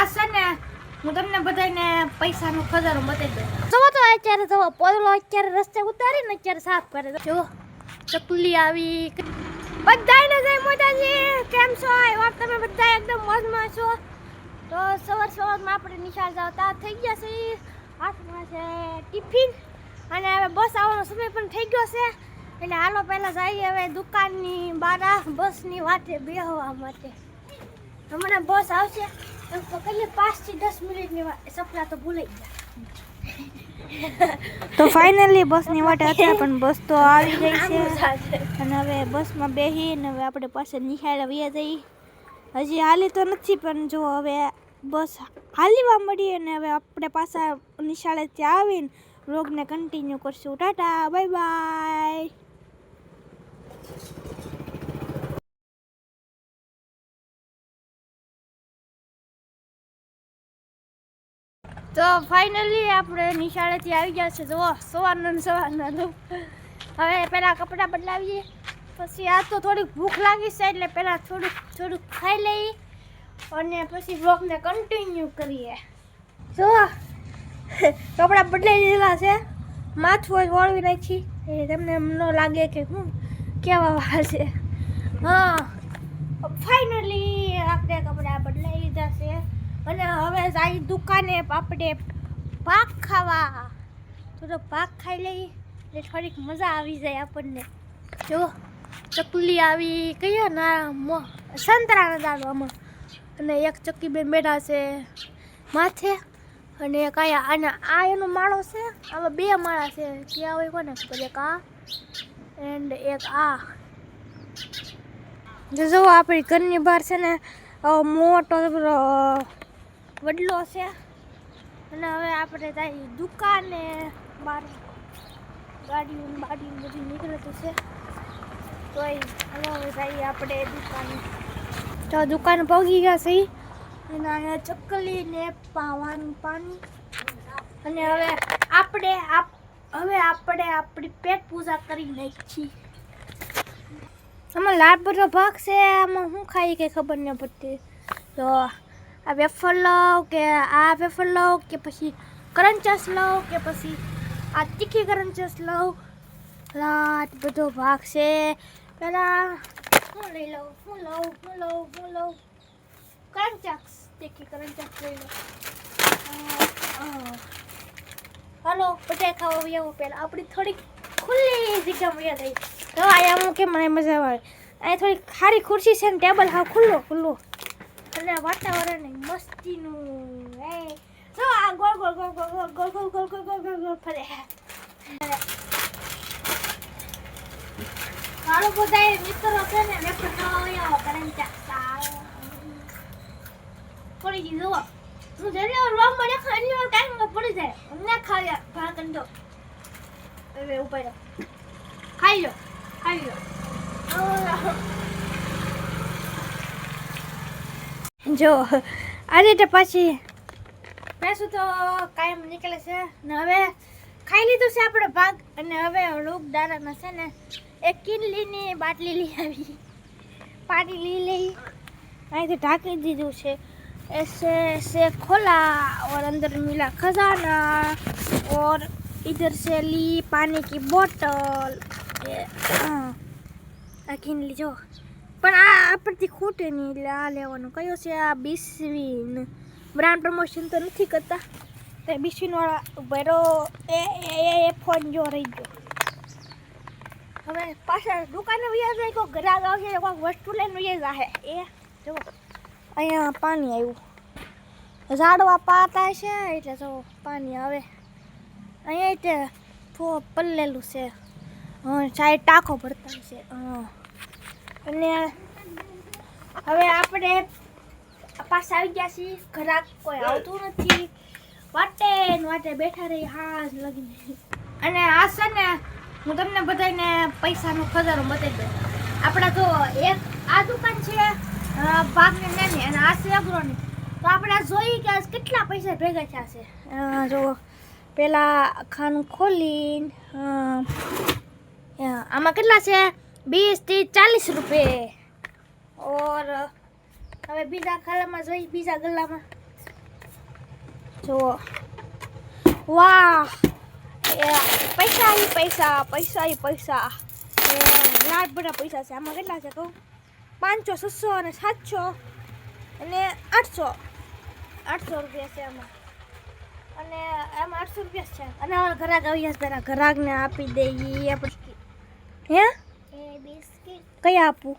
આ છે ને હું તમને બધાને પૈસાનો ખજાનો બતાવી દઉં. જુઓ તો અત્યારે જુઓ પોદલો અત્યારે રસ્તે ઉતારીને અત્યારે સાફ કરે. જો ચકલી આવી. બધાને જય મોટાજી કેમ છો? આઈ તમે બધા એકદમ મોજમાં છો. તો સવાર સવારમાં આપણે નિશાળ જાવતા થઈ ગયા છે. હાથમાં છે ટિફિન અને હવે બસ આવવાનો સમય પણ થઈ ગયો છે. એટલે હાલો પહેલાં જઈએ હવે દુકાનની બારા બસની વાટે બેહવા માટે. હમણાં બસ આવશે એમ કહીએ પાંચથી દસ મિનિટની સપના તો ભૂલાઈ ગયા. તો ફાઇનલી બસની વાટે હતા પણ બસ તો આવી ગઈ છે. અને હવે બસમાં બેસીને હવે આપણે પાસે નિહાળ વ્યા જઈ હજી હાલી તો નથી પણ જો હવે બસ હાલીવા મળીએ અને હવે આપણે પાછા નિશાળે ત્યાં આવીને રોગને કન્ટિન્યુ કરશું. ટાટા બાય બાય તો ફાઇનલી આપણે નિશાળેથી આવી ગયા છે. જુઓ, સવારનું સવારના. હવે પહેલાં કપડાં બદલાવીએ. પછી આ તો થોડીક ભૂખ લાગી છે, એટલે પહેલાં થોડુંક થોડુંક ખાઈ લઈએ. અને પછી બ્લોગને કન્ટિન્યુ કરીએ. જુઓ, કપડાં બદલાઈ દીધેલા છે. માથું વળવી નાખી. એ તમને એમ ન લાગે કે હું કેવા વાર છે. હા ફાઇનલી આપણે કપડાં બદલાઈ લીધા છે. અને હવે જાય દુકાને આપણે પાક ખાવા. તો તો પાક ખાઈ લઈએ એટલે થોડીક મજા આવી જાય આપણને. જો, ચકલી આવી કયા ના સંતરાના દાડવામાં અને એક ચક્કી બેન બેઠા છે માથે અને એક આયા, અને આ એનો માળો છે, આવા બે માળા છે. ત્યાં હોય કોને ખબર એક આ એન્ડ એક આ. જો આપણી ઘરની બહાર છે ને મોટો વડલો છે. અને હવે આપણે ત્યાં દુકાને બહાર ગાડીઓ બાડી બધું નીકળતું છે. તોય હવે જઈએ આપણે દુકાન. તો દુકાન પહોંચી ગયા છે. અને અહીંયા ચકલી ને પાવાનું પાણી. અને હવે આપણે આપ, હવે આપણે આપણી પેટ પૂજા કરી નાખી આમાં બધો ભાગ છે, આમાં શું ખાઈ કે ખબર ન પડતી. તો આ વેફર લઉં કે આ વેફર લઉં કે પછી કરંચસ લઉં કે પછી આ તીખી કરંચસ લઉં લાટ બધો ભાગ છે પેલા હું લઈ લઉં હું લઉં હું લઉં હું લઉં કરંચસ તીખી કરંચસ લઈ લઉં. હાલો બધા ખાવા આવું પહેલાં આપણી થોડીક ખુલ્લી જગ્યા મળી થઈ તો આયા હું કે મને મજા આવે અહીંયા થોડી ખારી ખુરશી છે ને ટેબલ હા ખુલ્લો ખુલ્લો અને વાતાવરણ મસ્તીનું એ જો આ ગોળ ગોળ ગોળ ગોળ ગોળ ગોળ ગોળ ગોળ ગોળ ગોળ ગોળ ગોળ ફરે મારો બધા મિત્રો છે ને મેં પણ આવો કરંચા પડી જુઓ હું જલ્દી રોમ મને ખાલી વાર કાંઈ પડી જાય અમને ખાઈ ભાગ કંડો હવે ઉપર ખાઈ લો ખાઈ લો જો આ રીતે પછી ભેંસું તો કાયમ નીકળે છે ને હવે ખાઈ લીધું છે આપણો ભાગ અને હવે રૂપ દાદાના છે ને એક કિનલીની બાટલી લઈ આવી પાણી લઈ લઈ અહીંથી ઢાંકી દીધું છે ऐसे से खोला और अंदर मिला खजाना और इधर से ली पानी की बोतल ये, हाँ, આ કિન લીજો પણ આ આપણથી ખૂટે નહીં, એટલે આ લેવાનું. કયો છે આ બિસ્વીન? બ્રાન્ડ પ્રમોશન તો નથી કરતા. તે બિસ્વીનવાળા ભેરો. એ એ ફોન જો રહી ગયો. હવે પાછા દુકાને વ્યાજ જાય કોઈ ગ્રાહક આવશે કોઈક વસ્તુ લઈને વ્યાજ આવે એ જો અહીંયા પાણી આવ્યું. ઝાડવા પાતા છે, એટલે જો પાણી આવે. અહીંયા એટલે પલ્લેલું છે. સાઈડ ટાંકો ભરતા છે. હા અને હવે આપણે પાછા આવી ગયા છીએ. ઘરાક કોઈ આવતું નથી. વાટે વાટે બેઠા રહી, હા લગીને. અને આ છે ને, હું તમને બધાને પૈસાનો ખજાનો બતાવી દઉં. આપણા જો એક, આ દુકાન છે ભાગની નાની, અને આ છે અગ્રોની તો આપણે આ જોઈએ કે કેટલા પૈસા ભેગા થયા છે. જો, પેલા ખાનું ખોલીને આમાં કેટલા છે? બીસ ત્રીસ ચાલીસ રૂપિયે ઓર, હવે બીજા ખાલામાં જોઈ બીજા ગલ્લામાં. જુઓ. વાહ! પૈસા એ પૈસા પૈસા એ પૈસા. લાખ બધા પૈસા છે. આમાં કેટલા છે કહું? પાંચસો, છસો અને સાતસો અને આઠસો. આઠસો રૂપિયા છે આમાં. અને એમ આઠસો રૂપિયા છે. અને ઘરાક આવ્યા ઘરાક ઘરાકને આપી દઈએ આપણે હે? બિસ્કિટ. કયા આપું?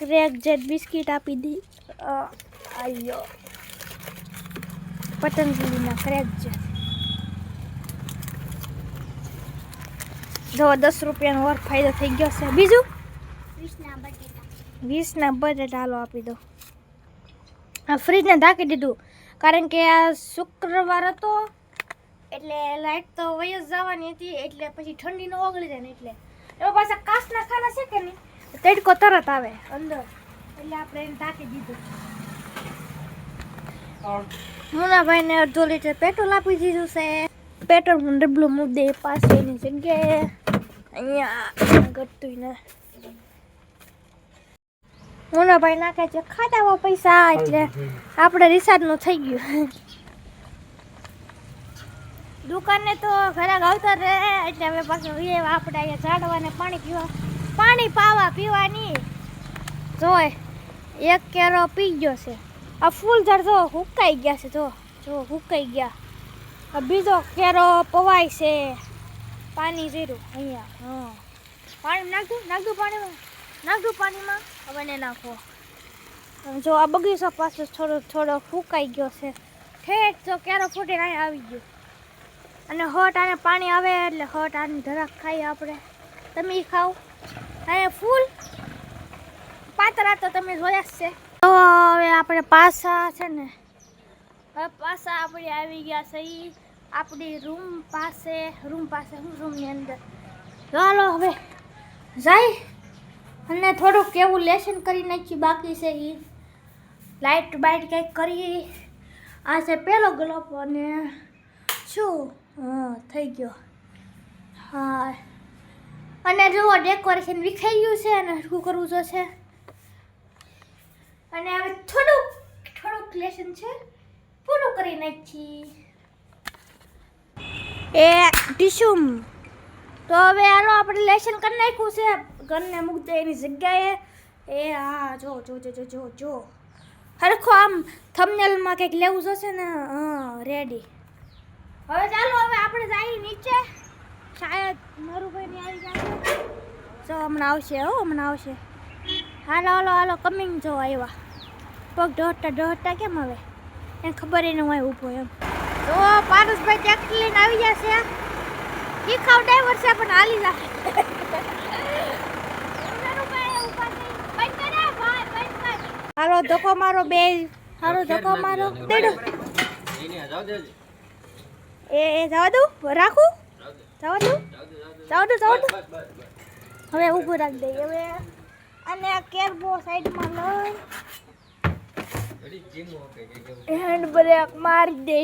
ક્રેક જેટ બિસ્કિટ આપી દી. આયો. પતંજલિના ક્રેક જેટ. જો દસ રૂપિયાનો વર્ક ફાયદો થઈ ગયો છે. બીજું? વીસના બટેટા. હાલો આપી દો. આ ફ્રીજને ઢાંકી દીધું. કારણ કે આ શુક્રવાર હતો. એટલે લાઇટ તો વય જ જવાની હતી. એટલે પછી ઠંડી ન ઓગળી જાય ને એટલે. એમાં પાછા કાસ ખાના છે કે નહીં? તડકો તરત આવે. અંદર. એટલે આપણે એને ઢાંકી દીધું. મુનાભાઈને અડધો લીટર પેટ્રોલ આપી દીધું છે. પેટ્રોલનું ડબલું મુદ્દે પાસેની જગ્યાએ. અહીંયા ઘટતું ને. મુનાભાઈ નાખે છે ખાતામાં પૈસા એટલે આપણે રિસાર્જનું થઈ ગયું. દુકાને તો ઘરાક આવતા રહે, એટલે હવે પાછું એ આપણે અહીંયા ઝાડવાને પાણી પીવા, પાણી પાવા પીવાની. જોય, એક કેરો પી ગયો છે. આ ફૂલ ઝાડ જો હુકાઈ ગયા છે, જો જો હુકાઈ ગયા. આ બીજો કેરો પવાય છે. પાણી જીરું, અહીંયા, હા. પાણી નાખ્યું નાખ્યું પાણીમાં નાખ્યું પાણીમાં. હવે ને નાખો. જો આ બગીચો પાછો થોડો થોડો ફૂકાઈ ગયો છે. ઠેઠ જો કેરો ફૂટીને આવી ગયો. અને હોટ આને પાણી આવે એટલે હોટ આની ધરાક ખાઈએ આપણે. તમે ખાઓ. અને ફૂલ પાતરા તો તમે જોયા જ છે. તો હવે આપણે પાછા છે ને, હવે પાછા આપણે આવી ગયા છે ઈ આપણી રૂમ પાસે. રૂમ પાસે હું રૂમની અંદર? ચાલો હવે જાય અને થોડુંક એવું લેસન કરી નાખ્યું બાકી છે એ લાઇટ બાઇટ કંઈક કરી આ છે પહેલો ગ્લોપ અને શું? હા, થઈ ગયો. હા. અને જુઓ ડેકોરેશન વિખાઈ ગયું છે અને શું કરવું જોશે? અને હવે થોડુંક થોડુંક લેસન છે, પૂરું કરી નાખી એ ટીશુમ, તો હવે હાલો આપણે લેસન કરી નાખ્યું છે. ઘરને મૂકી એની જગ્યાએ. એ હા, જો જો જો જો જો જો. હરખો આમ થમનેલમાં કંઈક લેવું જશે ને? હા રેડી હવે ચાલો હવે આપણે જઈએ નીચે શાયદ મારું ભાઈ આવી જાય જો હમણાં આવશે હો હમણાં આવશે હાલો હાલો હાલો કમિંગ જો આવ્યા પગ દોડતા દોડતા કેમ હવે એને ખબર એને હું ઊભો એમ તો પારસભાઈ ટ્રેક્ટર લઈને આવી જશે દેખાવ ખાવ ડ્રાઈવર છે પણ હાલી જાય હાલો ધક્કો મારો બે હાલો ધક્કો મારો દેડો એ એ જવા દઉં? રાખું? જવા દઉં? જવા દઉં જવા દઉં? હવે ઊભું રાખી દઈએ હવે અને આ કેરબો સાઈડમાં લઈ. હેન્ડ બ્રેક મારી દે.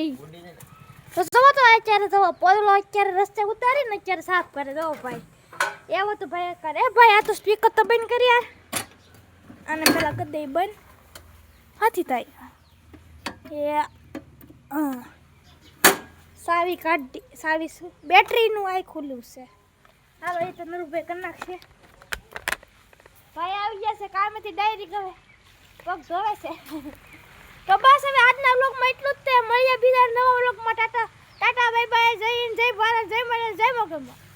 તો જવો તો અત્યારે, જવો. પોદલો અત્યારે રસ્તે ઉતારીને અત્યારે સાફ કરે. જવો ભાઈ. એવો તો ભાઈ કરે. ભાઈ, આ તો સ્પીકર તો બંધ કરી યાર અને પેલા કરી દઈ બંધ હાથી થાય. એ, હા. સાવી કાઢી, સાવી બેટરીનું આ ખુલ્લું છે. હાલો, એ તો નરુભાઈ કરી નાખશે. ભાઈ આવી જશે કામેથી ડાયરી ગવે પગ ધોવે છે. તો બસ હવે આજના વ્લોગમાં એટલું જ તે. મળીએ બીજા નવા વ્લોગમાં. ટાટા ટાટા બાય બાય જય હિન્દ, જય ભારત, જય મળે જય મોગમમાં